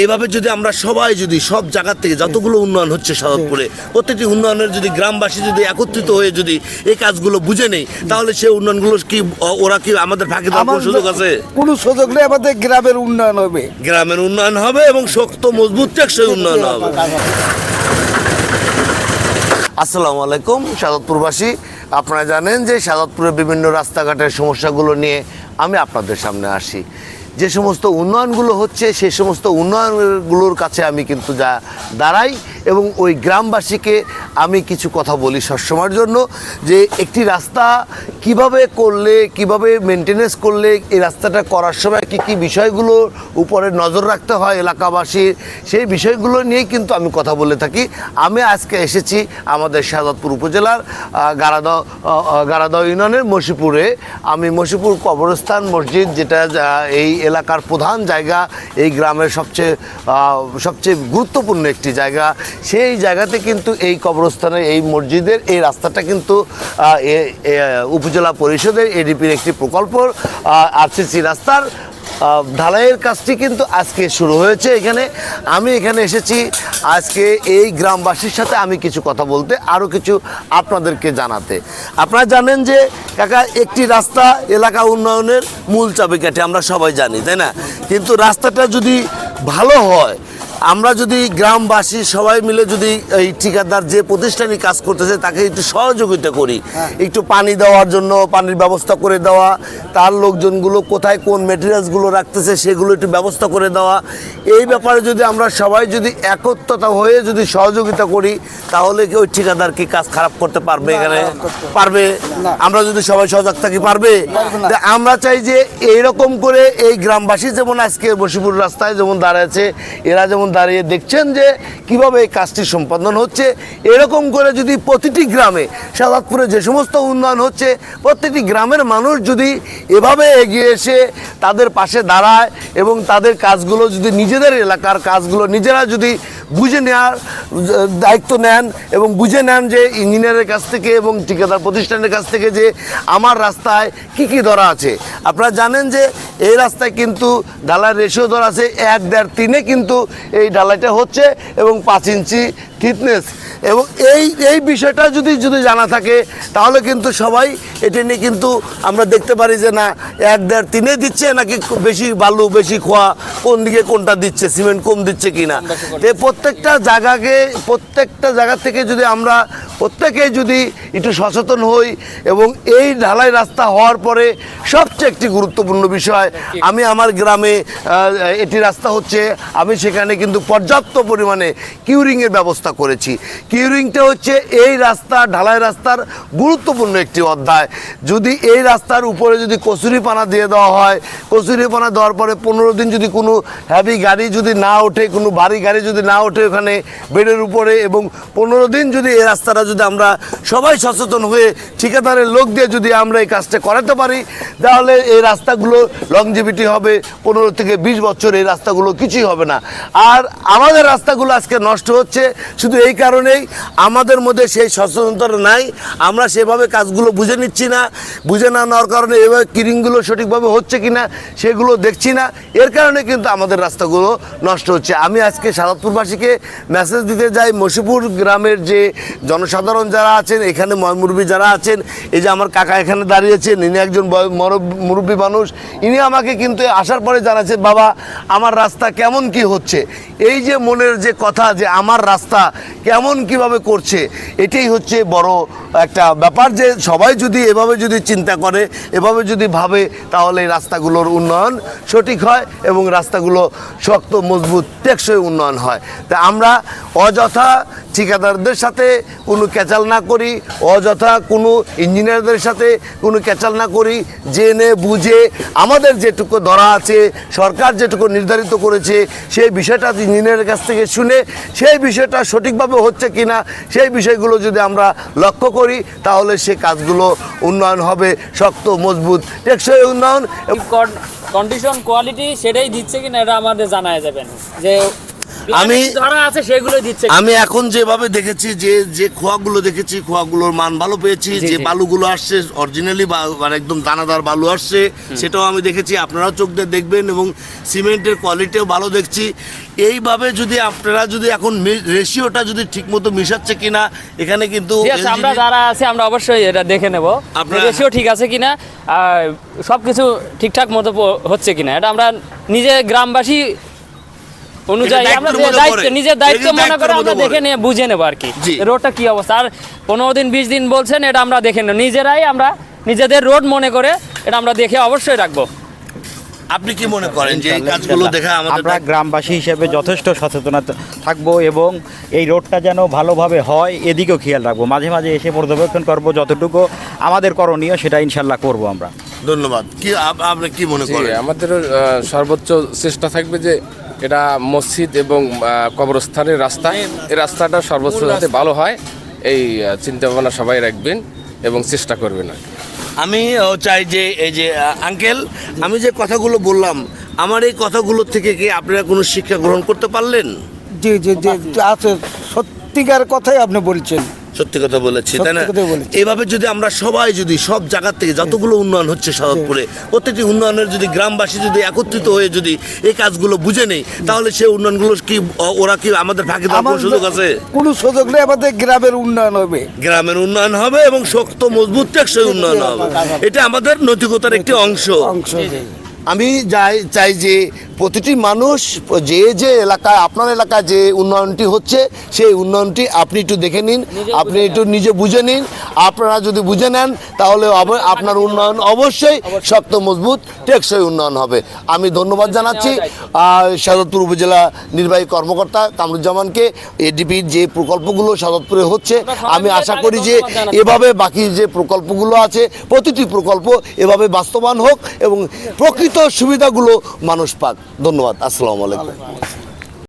এভাবে যদি আমরা সবাই যদি সব জায়গার থেকে যতগুলো উন্নয়ন হচ্ছে সাদতপুরে প্রত্যেকটি উন্নয়নের যদি গ্রামবাসী যদি একত্রিত হয়ে যদি এই কাজগুলো বুঝে নেই তাহলে সেই উন্নয়নগুলো কি ওরা কি আমাদের ফাঁকি দেওয়ার কোনো সুযোগ আছে? কোনো সুযোগ নেই আমাদের গ্রামের উন্নয়ন হবে। গ্রামের উন্নয়ন হবে এবং শক্ত মজবুত টেকসই উন্নয়ন হবে। আসসালামু আলাইকুম সাদতপুরবাসী। আপনারা জানেন যে সাদতপুরের বিভিন্ন রাস্তাঘাটের সমস্যাগুলো নিয়ে আমি আপনাদের সামনে আসি। যে সমস্ত উন্নয়নগুলো হচ্ছে সে সমস্ত উন্নয়নগুলোর কাছে আমি কিন্তু যা দাঁড়াই। এবং ওই গ্রামবাসীকে আমি কিছু কথা বলি সবসময়ের জন্য যে একটি রাস্তা কীভাবে করলে কীভাবে মেনটেনেন্স করলে এই রাস্তাটা করার সময় কি কি বিষয়গুলোর উপরে নজর রাখতে হয় এলাকাবাসীর সেই বিষয়গুলো নিয়েই কিন্তু আমি কথা বলে থাকি। আমি আজকে এসেছি আমাদের শাহজাদপুর উপজেলার আহ, আহ, ইউনিয়নের মসিপুরে। আমি মসিপুর কবরস্থান মসজিদ যেটা এই এলাকার প্রধান জায়গা এই গ্রামের সবচেয়ে সবচেয়ে গুরুত্বপূর্ণ একটি জায়গা। সেই জায়গাতে কিন্তু এই কবরস্থানের এই মসজিদের এই রাস্তাটা কিন্তু উপজেলা পরিষদের এডিপির একটি প্রকল্প আরসিসি রাস্তার ঢালাইয়ের কাজটি কিন্তু আজকে শুরু হয়েছে এখানে। আমি এখানে এসেছি আজকে এই গ্রামবাসীর সাথে আমি কিছু কথা বলতে আরও কিছু আপনাদেরকে জানাতে। আপনারা জানেন যে, কাকা, একটি রাস্তা এলাকা উন্নয়নের মূল চাবিকাঠি, আমরা সবাই জানি, তাই না? কিন্তু রাস্তাটা যদি ভালো হয় আমরা যদি গ্রামবাসী সবাই মিলে যদি এই ঠিকাদার যে প্রতিষ্ঠানে কাজ করতেছে তাকে একটু সহযোগিতা করি। একটু পানি দেওয়ার জন্য পানির ব্যবস্থা করে দেওয়া তার লোকজনগুলো কোথায় কোন মেটেরিয়ালসগুলো রাখতেছে সেগুলো একটু ব্যবস্থা করে দেওয়া। এই ব্যাপারে যদি আমরা সবাই যদি একত্রতা হয়ে যদি সহযোগিতা করি তাহলে কি ওই ঠিকাদার কি কাজ খারাপ করতে পারবে এখানে? পারবে। আমরা যদি সবাই সজাগ থাকি পারবে? তা আমরা চাই যে এইরকম করে এই গ্রামবাসী যেমন আজকে বসিপুর রাস্তায় যেমন দাঁড়াচ্ছে এরা যেমন দাঁড়িয়ে দেখছেন যে কীভাবে এই কাজটি সম্পাদন হচ্ছে। এরকম করে যদি প্রতিটি গ্রামে সাদাতপুরে যে সমস্ত উন্নয়ন হচ্ছে প্রত্যেকটি গ্রামের মানুষ যদি এভাবে এগিয়ে এসে তাদের পাশে দাঁড়ায় এবং তাদের কাজগুলো যদি নিজেদের এলাকার কাজগুলো, নিজেরা যদি বুঝে নেওয়ার দায়িত্ব নেন এবং বুঝে নেন যে ইঞ্জিনিয়ারের কাছ থেকে এবং ঠিকাদার প্রতিষ্ঠানের কাছ থেকে যে আমার রাস্তায় কি কি ধরা আছে। আপনারা জানেন যে এই রাস্তায় কিন্তু ঢালাই রেশিও ধরা আছে এক দেড় তিনে কিন্তু এই ডালাইটা হচ্ছে এবং পাঁচ ইঞ্চি থিকনেস। এবং এই এই বিষয়টা যদি যদি জানা থাকে তাহলে কিন্তু সবাই এটা নিয়ে কিন্তু আমরা দেখতে পারি যে না এক দেড় তিনে দিচ্ছে নাকি বেশি বালু বেশি খোয়া কোন দিকে কোনটা দিচ্ছে সিমেন্ট কম দিচ্ছে কিনা। তো এই প্রত্যেকটা জায়গাকে, প্রত্যেকটা জায়গা থেকে যদি আমরা প্রত্যেকে যদি একটু সচেতন হই এবং এই ঢালাই রাস্তা হওয়ার পরে সবচেয়ে একটি গুরুত্বপূর্ণ বিষয়, আমি আমার গ্রামে এটি রাস্তা হচ্ছে, আমি সেখানে কিন্তু পর্যাপ্ত পরিমাণে কিউরিংয়ের ব্যবস্থা করেছি। কিউরিংটা হচ্ছে এই রাস্তা, ঢালাই রাস্তার গুরুত্বপূর্ণ একটি অধ্যায়। যদি এই রাস্তার উপরে যদি কচুরি পানা দিয়ে দেওয়া হয় কচুরি পানা দেওয়ার পরে পনেরো দিন যদি কোনো হ্যাভি গাড়ি যদি না ওঠে, কোনো ভারী গাড়ি যদি না ওঠে ওখানে বেডের উপরে এবং পনেরো দিন যদি এই রাস্তাটা যদি আমরা সবাই সচেতন হয়ে ঠিকাদারের লোক দিয়ে যদি আমরা এই কাজটা করাতে পারি, তাহলে এই রাস্তাগুলো লংজিভিটি হবে, পনেরো থেকে বিশ বছর এই রাস্তাগুলো কিছুই হবে না। আর আমাদের রাস্তাগুলো আজকে নষ্ট হচ্ছে শুধু এই কারণেই, আমাদের মধ্যে সেই সচেতনতা নাই, আমরা সেভাবে কাজগুলো বুঝে নিচ্ছি না, বুঝে না নেওয়ার কারণে এভাবে কিরিংগুলো সঠিকভাবে হচ্ছে কি না সেগুলো দেখছি না, এর কারণে কিন্তু আমাদের রাস্তাগুলো নষ্ট হচ্ছে। আমি আজকে সাদাতপুরবাসীকে মেসেজ দিতে যাই, মশিপুর গ্রামের যে জনসাধারণ যারা আছেন, এখানে ময়মুরবী যারা আছেন, এই যে আমার কাকা এখানে দাঁড়িয়েছেন ইনি একজন মরব- মুরব্বী মানুষ, ইনি আমাকে কিন্তু আসার পরে জানাচ্ছেন বাবা, আমার রাস্তা কেমন কি হচ্ছে? এই যে মনের যে কথা যে আমার রাস্তা কেমন কীভাবে করছে, এটাই হচ্ছে বড় একটা ব্যাপার যে সবাই যদি এভাবে যদি চিন্তা করে, এভাবে যদি ভাবে, তাহলে রাস্তাগুলোর উন্নয়ন সঠিক হয় এবং রাস্তাগুলো শক্ত, মজবুত, টেকসই উন্নয়ন হয়। তা আমরা অযথা ঠিকাদারদের সাথে কোনো ক্যাচাল না করি, অযথা কোনো ইঞ্জিনিয়ারদের সাথে কোনো ক্যাচাল না করি, জেনে বুঝে আমাদের যেটুকু ধরা আছে, সরকার যেটুকু নির্ধারিত করেছে, সেই বিষয়টা ইঞ্জিনিয়ারের কাছ থেকে শুনে সেই বিষয়টা সঠিকভাবে হচ্ছে কিনা, সেই বিষয়গুলো যদি আমরা লক্ষ্য করি, তাহলে সে কাজগুলো উন্নয়ন হবে শক্ত, মজবুত, টেকসই উন্নয়ন কন্ডিশন কোয়ালিটি সেটাই দিচ্ছে কিনা, এটা আমাদের জানায় যাবেন। যে আমি ধরা আছে সেগুলো দিচ্ছে। আমি এখন যেভাবে দেখেছি যে যে খোয়াগুলো দেখেছি খোয়াগুলোর মান ভালো পেয়েছি যে। বালুগুলো আসছে অরিজিনালি মানে একদম দানাদার বালু আসছে সেটাও আমি দেখেছি আপনারাও চোখ দিয়ে দেখবেন এবং সিমেন্টের কোয়ালিটিও ভালো দেখছি। এইভাবে যদি আপনারা যদি এখন রেশিওটা যদি ঠিকমতো মিশাচ্ছে কিনা এখানে কিন্তু আমরা যারা আছে আমরা অবশ্যই এটা দেখে নেব। আপনার রেশিও ঠিক আছে কিনা আর সব কিছু ঠিকঠাক মতো হচ্ছে কিনা। এটা আমরা নিজে গ্রামবাসী অনুযায়ী আমরা যে দায়িত্ব নিজের দায়িত্ব মনে করে আমরা দেখে নিয়ে বুঝে নেব আর কি। রোডটা কি অবস্থা? আর পনেরো দিন বিশ দিন বলছেন এটা আমরা দেখে নেব। নিজেরাই আমরা নিজেদের রোড মনে করে এটা আমরা দেখে অবশ্যই রাখব। আপনি কি মনে করেন যে এই কাজগুলো দেখে আমাদের আমরা গ্রামবাসী হিসেবে যথেষ্ট সচেতনতা থাকব এবং এই রোডটা যেন ভালোভাবে হয় এদিকেও খেয়াল রাখব। মাঝে মাঝে এসে পর্যবেক্ষণ করব যতটুকু আমাদের করণীয় সেটা ইনশাল্লাহ করব আমরা। ধন্যবাদ। কি আপনি কি মনে করেন? আমাদেরও আহ, সর্বোচ্চ চেষ্টা থাকবে যে এটা মসজিদ এবং কবরস্থানের রাস্তা। এই রাস্তাটা সর্বোচ্চ যাতে ভালো হয় এই চিন্তা ভাবনা সবাই রাখবেন এবং চেষ্টা করবেন আর কি। আমি চাই যে এই যে আঙ্কেল আমি যে কথাগুলো বললাম আমার এই কথাগুলোর থেকে কি আপনারা কোনো শিক্ষা গ্রহণ করতে পারলেন? জি জি জি আছে। সত্যিকার কথাই আপনি বলছেন। সত্যি কথা বলেছি তাই না। এইভাবে যদি আমরা সবাই যদি সব জায়গার থেকে যতগুলো উন্নয়ন হচ্ছে সড়কপুরে প্রত্যেকটি উন্নয়নের যদি গ্রামবাসী যদি একত্রিত হয়ে যদি এই কাজগুলো বুঝে নেই তাহলে সেই উন্নয়নগুলো কি ওরা কি আমাদের ফাঁকি দেওয়ার সুযোগ আছে? কোনো সুযোগ নেই আমাদের গ্রামের উন্নয়ন হবে। গ্রামের উন্নয়ন হবে এবং শক্ত মজবুত টেকসই উন্নয়ন হবে। এটা আমাদের নৈতিকতার একটি অংশ। অংশ আমি যাই চাই যে প্রতিটি মানুষ যে যে এলাকায় আপনার এলাকায় যে উন্নয়নটি হচ্ছে সেই উন্নয়নটি আপনি একটু দেখে নিন আপনি একটু নিজে বুঝে নিন আপনারা যদি বুঝে নেন তাহলে আপনার উন্নয়ন অবশ্যই শক্ত মজবুত টেকসই উন্নয়ন হবে। আমি ধন্যবাদ জানাচ্ছি। আর সাদতপুর উপজেলা নির্বাহী কর্মকর্তা কামরুজ্জামানকে এডিপির যে প্রকল্পগুলো সাদতপুরে হচ্ছে আমি আশা করি যে এভাবে বাকি যে প্রকল্পগুলো আছে প্রতিটি প্রকল্প এভাবে বাস্তবায়ন হোক এবং প্রকৃত সুবিধাগুলো মানুষ পাক। ধন্যবাদ আসসালামু আলাইকুম।